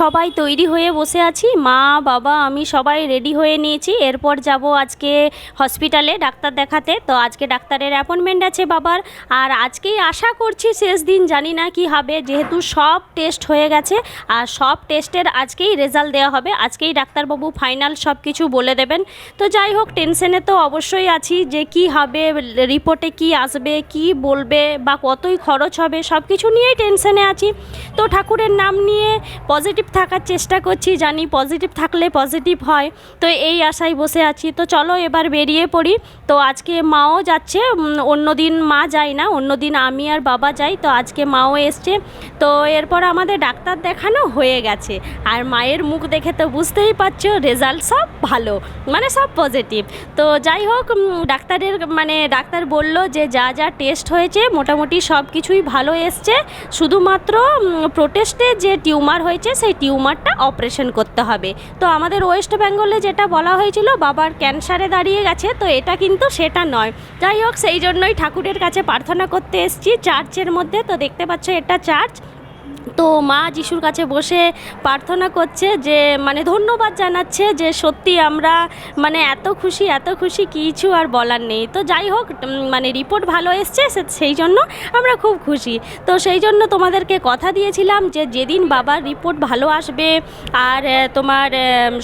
সবাই তৈরি হয়ে বসে আছি। মা, বাবা, আমি সবাই রেডি হয়ে নিয়েছি। এরপর যাব আজকে হসপিটালে ডাক্তার দেখাতে। তো আজকে ডাক্তারের অ্যাপয়েন্টমেন্ট আছে বাবার। আর আজকেই আশা করছি শেষ দিন, জানি না কি হবে। যেহেতু সব টেস্ট হয়ে গেছে, আর সব টেস্টের আজকেই রেজাল্ট দেওয়া হবে। আজকেই ডাক্তারবাবু ফাইনাল সব কিছু বলে দেবেন। তো যাই হোক টেনশনে তো অবশ্যই আছি যে কি হবে রিপোর্টে কি আসবে, কি বলবে, বা কতই খরচ হবে সব কিছু নিয়েই টেনশনে আছি। তো ঠাকুরের নাম নিয়ে পজিটিভ থাকার চেষ্টা করছি, জানি পজিটিভ থাকলে পজিটিভ হয়। তো এই আশায় বসে আছি। তো চলো এবার বেরিয়ে পড়ি। তো আজকে মাও যাচ্ছে অন্য দিন মা যায় না, অন্য দিন আমি আর বাবা যাই। তো আজকে মাও এসছে। তো এরপর আমাদের ডাক্তার দেখানো হয়ে গেছে। আর মায়ের মুখ দেখে তো বুঝতেই পারছ, রেজাল্ট সব ভালো মানে সব পজিটিভ তো যাই হোক ডাক্তারের মানে ডাক্তার বলল যে যা যা টেস্ট হয়েছে, মোটামুটি সব কিছুই ভালো এসছে। শুধুমাত্র প্রোটেস্টে যে টিউমার হয়েছে সেই টিউমারটা অপারেশন করতে হবে। তো আমাদের ওয়েস্ট বেঙ্গলে যেটা বলা হয়েছিল, বাবার ক্যান্সারে দাঁড়িয়ে গেছে, তো এটা কিন্তু সেটা নয়। যাই হোক, সেই জন্যই ঠাকুরের কাছে প্রার্থনা করতে এসেছি। চার্চের মধ্যে তো দেখতে পাচ্ছ, এটা চার্চ। তো মা যিশুর কাছে বসে প্রার্থনা করছে যে মানে ধন্যবাদ জানাচ্ছে যে সত্যি আমরা মানে এত খুশি এত খুশি কিছু আর বলার নেই। তো যাই হোক মানে রিপোর্ট ভালো এসছে সেই জন্য আমরা খুব খুশি। তো সেই জন্য তোমাদেরকে কথা দিয়েছিলাম যে, যেদিন বাবার রিপোর্ট ভালো আসবে আর তোমার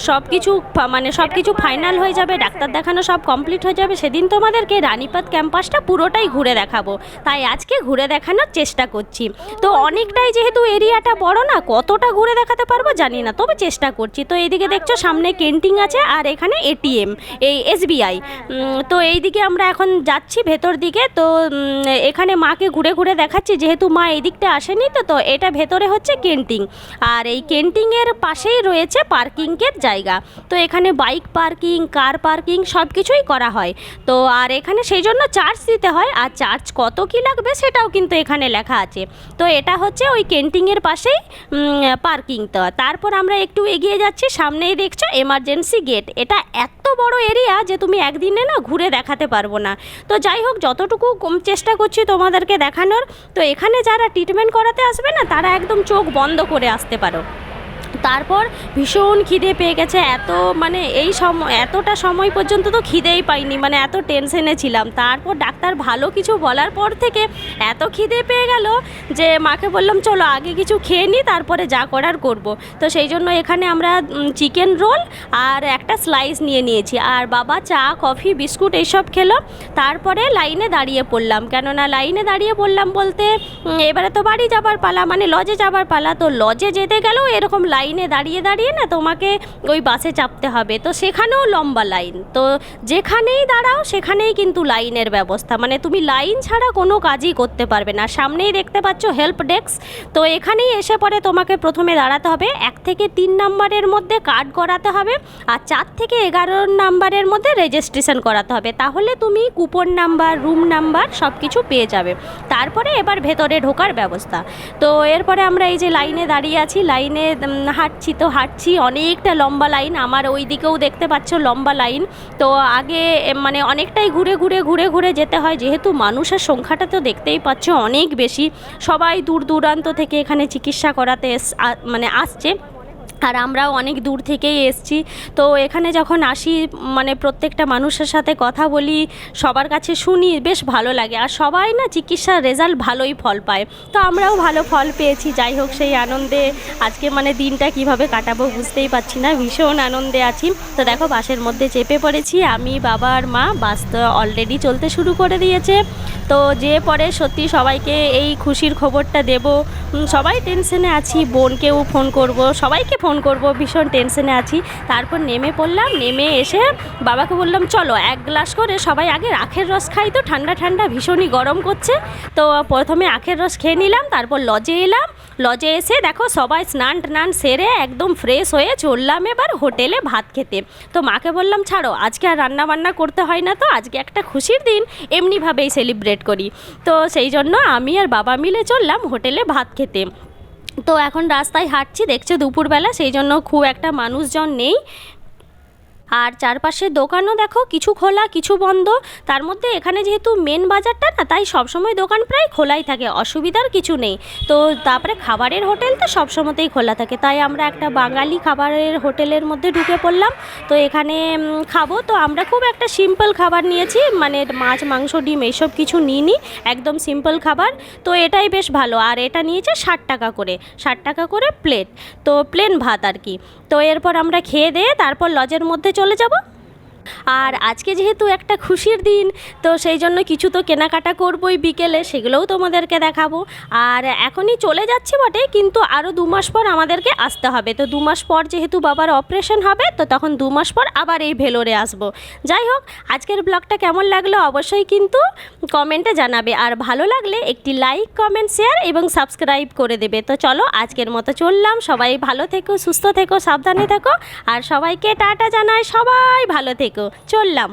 সব কিছু মানে সব কিছু ফাইনাল হয়ে যাবে, ডাক্তার দেখানো সব কমপ্লিট হয়ে যাবে, সেদিন তোমাদেরকে রানীপাত ক্যাম্পাসটা পুরোটাই ঘুরে দেখাবো। তাই আজকে ঘুরে দেখানোর চেষ্টা করছি। তো অনেকটাই যেহেতু এরিয়াটা বড় না কতটা ঘুরে দেখাতে পারব জানি না তবে চেষ্টা করছি। তো এইদিকে দেখছ সামনে ক্যান্টিন আছে আর এখানে এটিএম এই এসবিআই তো এইদিকে আমরা এখন যাচ্ছি ভেতর দিকে তো এখানে মাকে ঘুরে ঘুরে দেখাচ্ছি যেহেতু মা এই দিকটা আসেনি তো তো এটা ভেতরে হচ্ছে কেন্টিং। আর এই কেন্টিংয়ের পাশেই রয়েছে পার্কিংয়ের জায়গা। তো এখানে বাইক পার্কিং কার পার্কিং সব কিছুই করা হয়। তো আর এখানে সেই জন্য চার্জ দিতে হয় আর চার্জ কত কি লাগবে সেটাও কিন্তু এখানে লেখা আছে। তো এটা হচ্ছে ওই কেন্টিংয়ের পাশেই পার্কিংটা তারপর আমরা একটু এগিয়ে যাচ্ছি, সামনেই দেখছ এমার্জেন্সি গেট এটা এত বড় এরিয়া যে তুমি একদিনে না ঘুরে দেখাতে পারব না। তো যাই হোক, যতটুকু চেষ্টা করছি তোমাদেরকে দেখানোর, তো এখানে যারা ট্রিটমেন্ট করাতে আসবে না, তারা একদম চোখ বন্ধ করে আসতে পারো। তারপর ভীষণ খিদে পেয়ে গেছে। এত মানে এই সময় এতটা সময় পর্যন্ত তো খিদেই পাইনি মানে এত টেনশনে ছিলাম। তারপর ডাক্তার ভালো কিছু বলার পর থেকে এত খিদে পেয়ে গেল যে মাকে বললাম, চলো আগে কিছু খেয়ে নিই তারপরে যা করার করব। তো সেই জন্য এখানে আমরা চিকেন রোল আর একটা স্লাইস নিয়ে নিয়েছি। আর বাবা চা কফি বিস্কুট এইসব খেলো। তারপরে লাইনে দাঁড়িয়ে পড়লাম। কেননা লাইনে দাঁড়িয়ে পড়লাম বলতে এবারে তো বাড়ি যাবার পালা মানে লজে যাবার পালা। তো লজে যেতে গেলেও এরকম লাইনে দাঁড়িয়ে দাঁড়িয়ে না তোমাকে ওই বাসে চাপতে হবে। তো সেখানেও লম্বা লাইন। তো যেখানেই দাঁড়াও, সেখানেই কিন্তু লাইনের ব্যবস্থা। মানে তুমি লাইন ছাড়া কোনো কাজই করতে পারবে না। সামনেই দেখতে পাচ্ছ হেল্প ডেস্ক। তো এখানেই এসে পরে তোমাকে প্রথমে দাঁড়াতে হবে। এক থেকে তিন নাম্বারের মধ্যে কার্ড করাতে হবে। আর চার থেকে এগারো নাম্বারের মধ্যে রেজিস্ট্রেশন করাতে হবে। তাহলে তুমি কুপন নাম্বার, রুম নাম্বার সব কিছু পেয়ে যাবে। তারপরে এবার ভেতরে ঢোকার ব্যবস্থা। তো এরপরে আমরা এই যে লাইনে দাঁড়িয়ে আছি, লাইনে হাঁটছি, তো হাঁটছি অনেকটা লম্বা লাইন। আমার ওই দিকেও দেখতে পাচ্ছ লম্বা লাইন। তো আগে মানে অনেকটাই ঘুরে ঘুরে ঘুরে ঘুরে যেতে হয়। যেহেতু মানুষের সংখ্যাটা তো দেখতেই পাচ্ছ অনেক বেশি। সবাই দূর দূরান্ত থেকে এখানে চিকিৎসা করাতে মানে আসছে। আর আমরাও অনেক দূর থেকেই এসছি। তো এখানে যখন আসি মানে প্রত্যেকটা মানুষের সাথে কথা বলি, সবার কাছে শুনি, বেশ ভালো লাগে। আর সবাই না চিকিৎসার রেজাল্ট ভালোই ফল পায়। তো আমরাও ভালো ফল পেয়েছি। যাই হোক, সেই আনন্দে আজকে মানে দিনটা কীভাবে কাটাবো বুঝতেই পারছি না। ভীষণ আনন্দে আছি। তো দেখো বাসের মধ্যে চেপে পড়েছি। আমি, বাবা আর মা, বাস তো অলরেডি চলতে শুরু করে দিয়েছে। তো যে পরে সত্যি সবাইকে এই খুশির খবরটা দেব। সবাই টেনশনে আছি। বোনকেও ফোন করব। সবাইকে ফোন করব, ভীষণ টেনশনে আছি। তারপর নেমে পড়লাম, নেমে এসে বাবাকে বললাম, চলো, এক গ্লাস করে সবাই আগে আখের রস খাই তো, ঠান্ডা ঠান্ডা ভীষণই গরম করছে। তো প্রথমে আখের রস খেয়ে নিলাম, তারপর লজে এলাম। লজে এসে দেখো সবাই স্নান টান সেরে একদম ফ্রেশ হয়ে চললাম এবার হোটেলে ভাত খেতে। তো মাকে বললাম, ছাড়ো, আজকে আর রান্না বান্না করতে হয় না তো, আজকে একটা খুশির দিন, এমনিভাবেই সেলিব্রেট করি। তো সেই জন্য আমি আর বাবা মিলে চললাম হোটেলে ভাত খেতে। তো এখন রাস্তায় হাঁটছি দেখছে দুপুরবেলা সেই জন্য খুব একটা মানুষজন নেই। আর চারপাশে দোকানও দেখো, কিছু খোলা, কিছু বন্ধ। তার মধ্যে এখানে যেহেতু মেন বাজারটা না, তাই সবসময় দোকান প্রায় খোলাই থাকে, অসুবিধার কিছু নেই। তো তারপরে খাবারের হোটেল তো সবসময়তেই খোলা থাকে, তাই আমরা একটা বাঙালি খাবারের হোটেলের মধ্যে ঢুকে পড়লাম। তো এখানে খাব। তো আমরা খুব একটা সিম্পল খাবার নিয়েছি মানে মাছ, মাংস, ডিম এইসব কিছু নিইনি, একদম সিম্পল খাবার। তো এটাই বেশ ভালো। আর এটা নিয়েছে ষাট টাকা করে, ষাট টাকা করে প্লেট তো প্লেন ভাত আর কি। তো এরপর আমরা খেয়ে দিয়ে তারপর লজের মধ্যে চলে যাব। আর আজকে যেহেতু একটা খুশির দিন, তো সেই জন্য কিছু তো কেনাকাটা করবোই বিকেলে, সেগুলোও তোমাদেরকে দেখাবো। আর এখনই চলে যাচ্ছি বটে, কিন্তু আরও দু মাস পর আমাদেরকে আসতে হবে। তো দু মাস পর যেহেতু বাবার অপারেশন হবে, তো তখন দু মাস পর আবার এই ভেলোরে আসব। যাই হোক, আজকের ব্লগটা কেমন লাগল অবশ্যই কিন্তু কমেন্টে জানাবে। আর ভালো লাগলে একটি লাইক, কমেন্ট, শেয়ার এবং সাবস্ক্রাইব করে দেবে। তো চলো, আজকের মতো চললাম। সবাই ভালো থেকো, সুস্থ থেকো, সাবধানে থেকো। আর সবাইকে টাটা জানায় সবাই ভালো থেকো। চললাম